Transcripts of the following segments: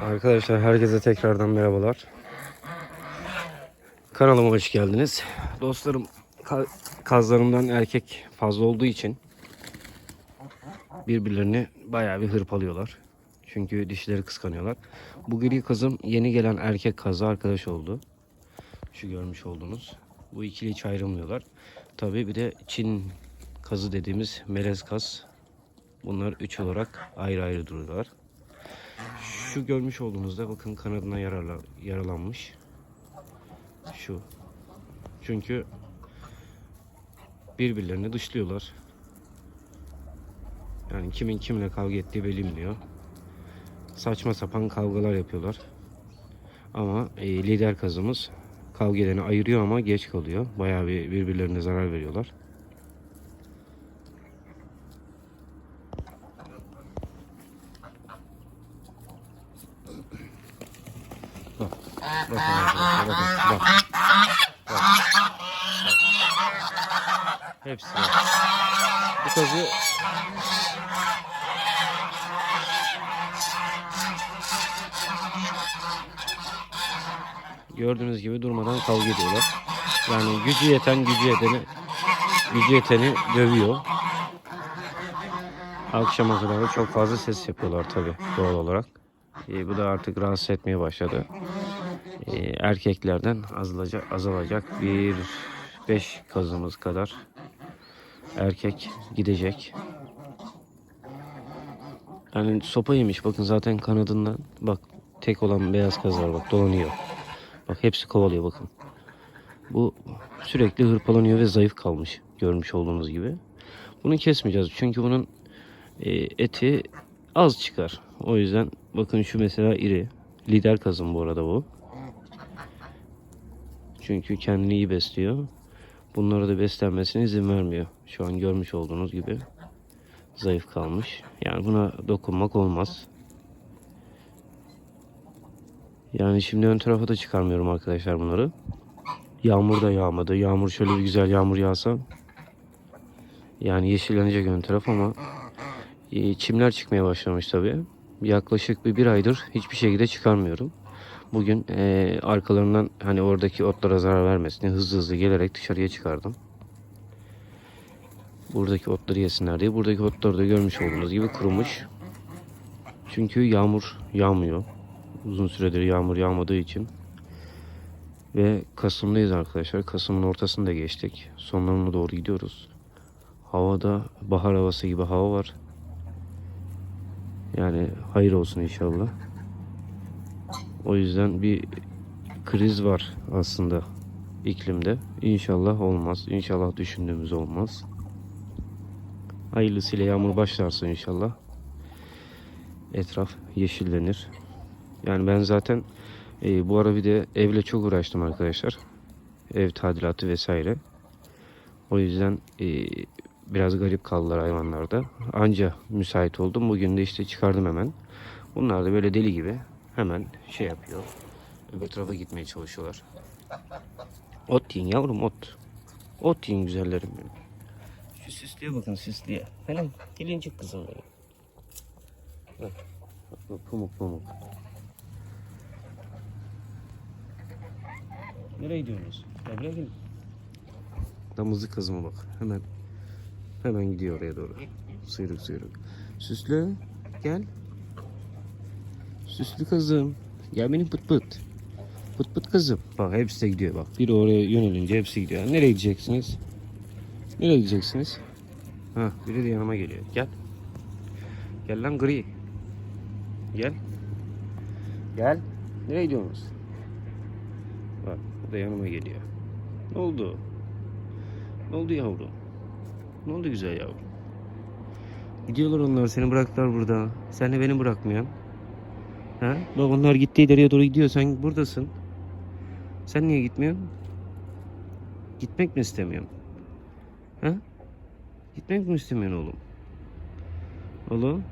Arkadaşlar herkese tekrardan merhabalar. Kanalıma hoş geldiniz. Dostlarım ka- kazlarımdan erkek fazla olduğu için birbirlerini bayağı bir hırpalıyorlar. Çünkü dişleri kıskanıyorlar. Bu gri kazım yeni gelen erkek kazla arkadaş oldu. Şu görmüş olduğunuz. Bu ikili hiç ayrılmıyorlar. Tabii bir de Çin kazı dediğimiz melez kaz. Bunlar üç olarak ayrı ayrı duruyorlar. Şu görmüş olduğunuzda bakın kanadına yarala, yaralanmış. Şu. Çünkü birbirlerini dışlıyorlar. Yani kimin kimle kavga ettiği bilinmiyor. Saçma sapan kavgalar yapıyorlar. Ama e, lider kazımız kavga edeni ayırıyor ama geç kalıyor. Bayağı bir birbirlerine zarar veriyorlar. Bakın arkadaşlar bakın. Bak. Bak. Bak. Hepsi var. Bu kazı gördüğünüz gibi durmadan kavga ediyorlar. Yani gücü yeten gücü yeteni gücü yeteni dövüyor. Akşama kadar da çok fazla ses yapıyorlar tabi doğal olarak. E, bu da artık rahatsız etmeye başladı. E, erkeklerden azalacak, azalacak bir 5 kazımız kadar erkek gidecek. Yani sopa yemiş bakın zaten kanadından bak tek olan beyaz kaz var bak dolanıyor. Bak hepsi kovalıyor bakın. Bu sürekli hırpalanıyor ve zayıf kalmış görmüş olduğunuz gibi. Bunu kesmeyeceğiz çünkü bunun e, eti az çıkar. O yüzden bakın şu mesela iri. Lider kazım bu arada bu. Çünkü kendini iyi besliyor. Bunlara da beslenmesine izin vermiyor. Şu an görmüş olduğunuz gibi zayıf kalmış. Yani buna dokunmak olmaz. Yani şimdi ön tarafa da çıkarmıyorum arkadaşlar bunları. Yağmur da yağmadı. Yağmur şöyle bir güzel yağmur yağsa yani yeşillenecek ön taraf ama e, çimler çıkmaya başlamış tabii. Yaklaşık bir, bir aydır hiçbir şekilde çıkarmıyorum. Bugün e, arkalarından hani oradaki otlara zarar vermesin hızlı hızlı gelerek dışarıya çıkardım. Buradaki otları yesinler diye. Buradaki otları da görmüş olduğunuz gibi kurumuş. Çünkü yağmur yağmıyor. Uzun süredir yağmur yağmadığı için. Ve Kasım'dayız arkadaşlar. Kasım'ın ortasını da geçtik. Sonlarına doğru gidiyoruz. Havada bahar havası gibi hava var. Yani hayır olsun inşallah. O yüzden bir kriz var aslında iklimde. İnşallah olmaz. İnşallah düşündüğümüz olmaz. Hayırlısıyla yağmur başlarsa inşallah etraf yeşillenir. Yani ben zaten e, bu ara bir de evle çok uğraştım arkadaşlar. Ev tadilatı vesaire. O yüzden e, biraz garip kaldılar hayvanlarda. Anca müsait oldum. Bugün de işte çıkardım hemen. Bunlar da böyle deli gibi hemen şey yapıyor. Öbür tarafa gitmeye çalışıyorlar. Ot yiyin yavrum ot. Ot yiyin güzellerim benim. Şu süslüye bakın süslüye. Falan gelincik kızım benim. Bak, bak, bak, pamuk pamuk. Nereye gidiyorsunuz? Ya buraya. Damızlık kızıma bak. Hemen hemen gidiyor oraya doğru. Sıyrık sıyrık. Süslü gel. Süslü kızım. Gel benim pıt pıt. Pıt pıt kızım. Bak hepsi de gidiyor bak. Biri oraya yönelince hepsi gidiyor. Nereye gideceksiniz? Nereye gideceksiniz? Ha, biri de yanıma geliyor. Gel. Gel lan gri. Gel. Gel. Nereye gidiyorsunuz? Bak bu da yanıma geliyor. Ne oldu? Ne oldu yavrum? Ne oldu güzel yavrum? Gidiyorlar onlar seni bıraktılar burada. Sen de beni bırakmıyorsun. Ha? Onlar gitti ileriye doğru gidiyor. Sen buradasın. Sen niye gitmiyorsun? Gitmek mi istemiyorsun? Ha? Gitmek mi istemiyorsun oğlum? Oğlum?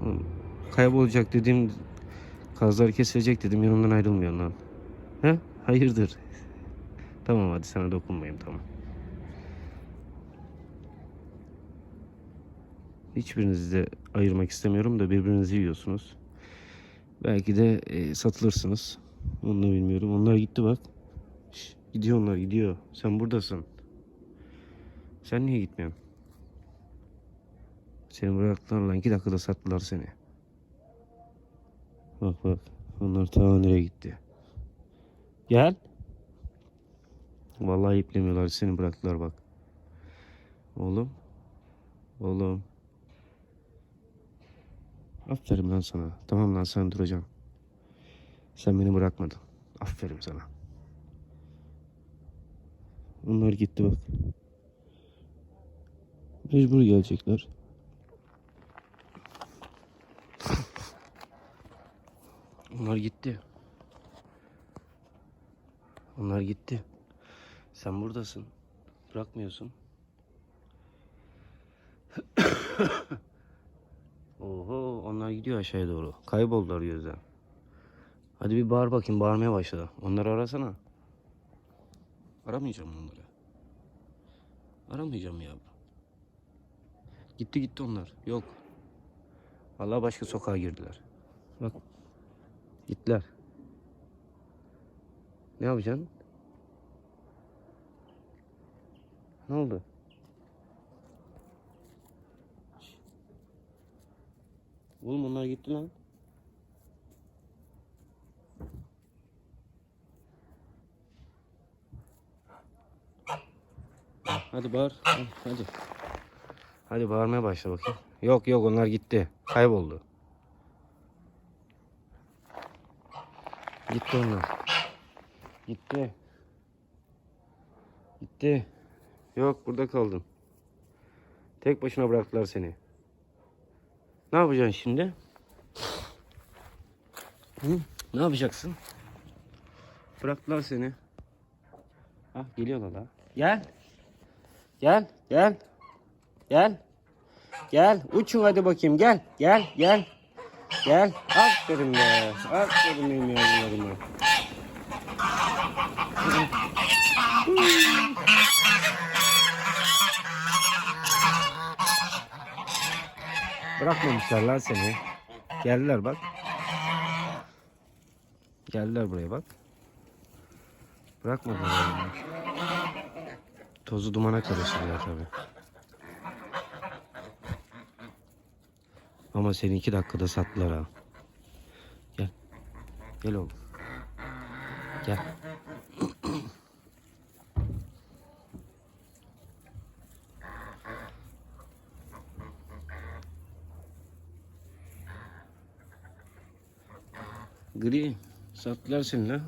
Oğlum, Kaybolacak dedim. Kazlar kesilecek dedim. Yanımdan ayrılmıyorsun lan. Ha? Hayırdır? Tamam hadi sana dokunmayayım tamam. Hiçbirinizi de ayırmak istemiyorum da birbirinizi yiyorsunuz. Belki de e, satılırsınız. Onu da bilmiyorum. Onlar gitti bak. Şş, gidiyor onlar gidiyor. Sen buradasın. Sen niye gitmiyorsun? Seni bıraktılar lan. iki dakikada sattılar seni. Bak bak. Onlar ta nereye gitti. Gel. Vallahi iplemiyorlar. Seni bıraktılar bak. Oğlum. Oğlum. Aferin lan sana. Tamam lan sen duracaksın. Sen beni bırakmadın. Aferin sana. Onlar gitti bak. Mecbur gelecekler. Onlar gitti. Onlar gitti. Sen buradasın. Bırakmıyorsun. Onlar gidiyor aşağıya doğru. Kayboldular gözden. Hadi bir bağır bakayım bağırmaya başladı. Onları arasana. Aramayacağım onları. Aramayacağım ya. Gitti gitti onlar. Yok. Vallahi başka sokağa girdiler. Bak. Gittiler. Ne yapacaksın? Ne oldu? Oğlum onlar gitti lan. Hadi bağır. Hadi. Hadi bağırmaya başla bakayım. Yok yok onlar gitti. Kayboldu. Gitti onlar. Gitti. Gitti. Yok burada kaldın. Tek başına bıraktılar seni. Ne yapacaksın şimdi? Hı? Ne yapacaksın? Bıraktılar seni. Ah geliyorlar ha. Gel. Gel, gel. Gel. Gel. Uçun hadi bakayım. Gel. Gel, gel. Gel. Aferin be. Aferin benim yavrularıma. Bırakmamışlar lan seni. Geldiler bak. Geldiler buraya bak. Bırakmadılar yani. Tozu dumana karıştırıyor tabi. Ama seni iki dakikada sattılar ha. Gel. Gel oğlum. Gel. Gri. Sattılar seni lan.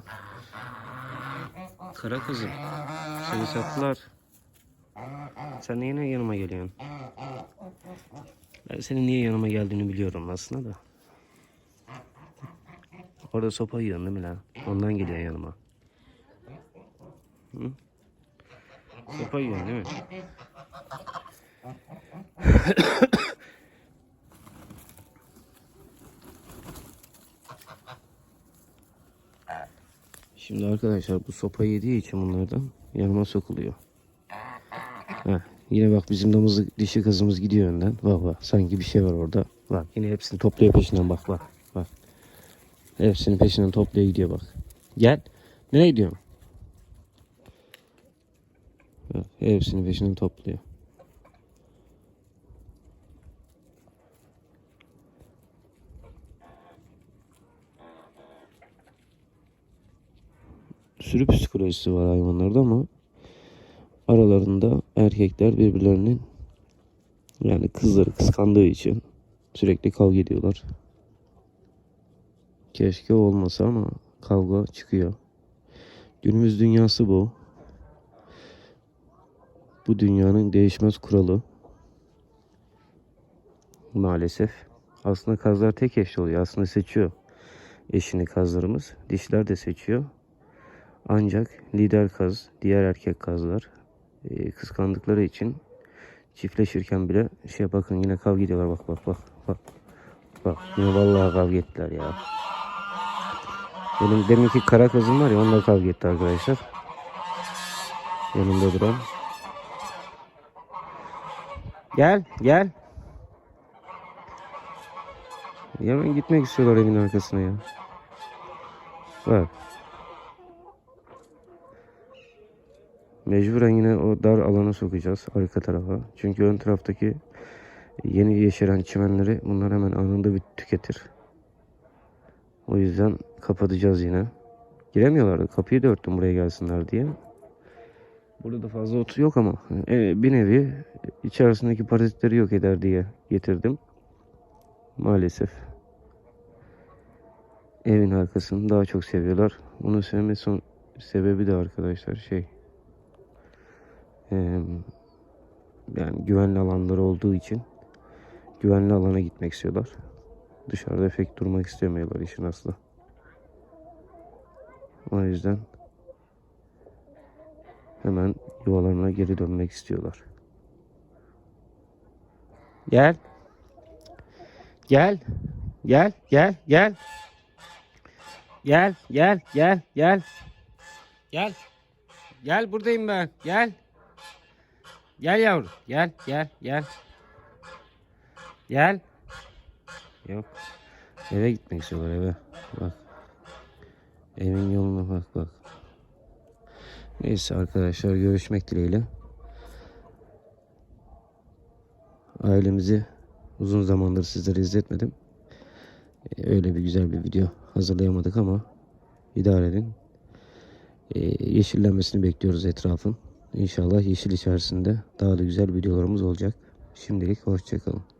Kara kızım. Seni sattılar. Sen niye yanıma geliyorsun? Ben senin niye yanıma geldiğini biliyorum aslında da. Orada sopa yiyorsun değil mi lan? Ondan geliyorsun yanıma. Hı? Sopa yiyorsun değil mi? Şimdi arkadaşlar bu sopa yediği için bunlardan yanıma sokuluyor. Heh, yine bak bizim damızlı dişi kızımız gidiyor önden. Bak bak sanki bir şey var orada. Bak yine hepsini topluyor peşinden bak bak. Bak. Hepsini peşinden topluyor gidiyor bak. Gel. Nereye gidiyorsun? Bak, hepsini peşinden topluyor. Sürü psikolojisi var hayvanlarda ama aralarında erkekler birbirlerinin yani kızları kıskandığı için sürekli kavga ediyorlar. Keşke olmasa ama kavga çıkıyor. Günümüz dünyası bu. Bu dünyanın değişmez kuralı. Maalesef. Aslında kazlar tek eşli oluyor. Aslında seçiyor eşini kazlarımız. Dişler de seçiyor. Ancak lider kaz, diğer erkek kazlar e, kıskandıkları için çiftleşirken bile şey bakın yine kavga ediyorlar bak bak bak bak. Bak yine vallahi kavga ettiler ya. Benim deminki kara kızım var ya onunla kavga etti arkadaşlar. Yanımda duran. Gel gel. Hemen gitmek istiyorlar evin arkasına ya. Bak. Mecburen yine o dar alana sokacağız arka tarafa. Çünkü ön taraftaki yeni yeşeren çimenleri bunlar hemen anında bir tüketir. O yüzden kapatacağız yine. Giremiyorlardı. Kapıyı da örttüm buraya gelsinler diye. Burada da fazla ot yok ama e, bir nevi içerisindeki parazitleri yok eder diye getirdim. Maalesef. Evin arkasını daha çok seviyorlar. Bunu sevme sebebi de arkadaşlar şey yani güvenli alanları olduğu için güvenli alana gitmek istiyorlar. Dışarıda pek durmak istemiyorlar işin aslı. O yüzden hemen yuvalarına geri dönmek istiyorlar. Gel. Gel. Gel, gel, gel. Gel, gel, gel, gel. Gel. Gel buradayım ben. Gel. Gel yavrum. Gel, gel, gel. Gel. Yok. Eve gitmek istiyorlar eve. Bak. Evin yoluna bak bak. Neyse arkadaşlar görüşmek dileğiyle. Ailemizi uzun zamandır sizlere izletmedim. Ee, Öyle bir güzel bir video hazırlayamadık ama idare edin. Ee, yeşillenmesini bekliyoruz etrafın. İnşallah yeşil içerisinde daha da güzel videolarımız olacak. Şimdilik hoşçakalın.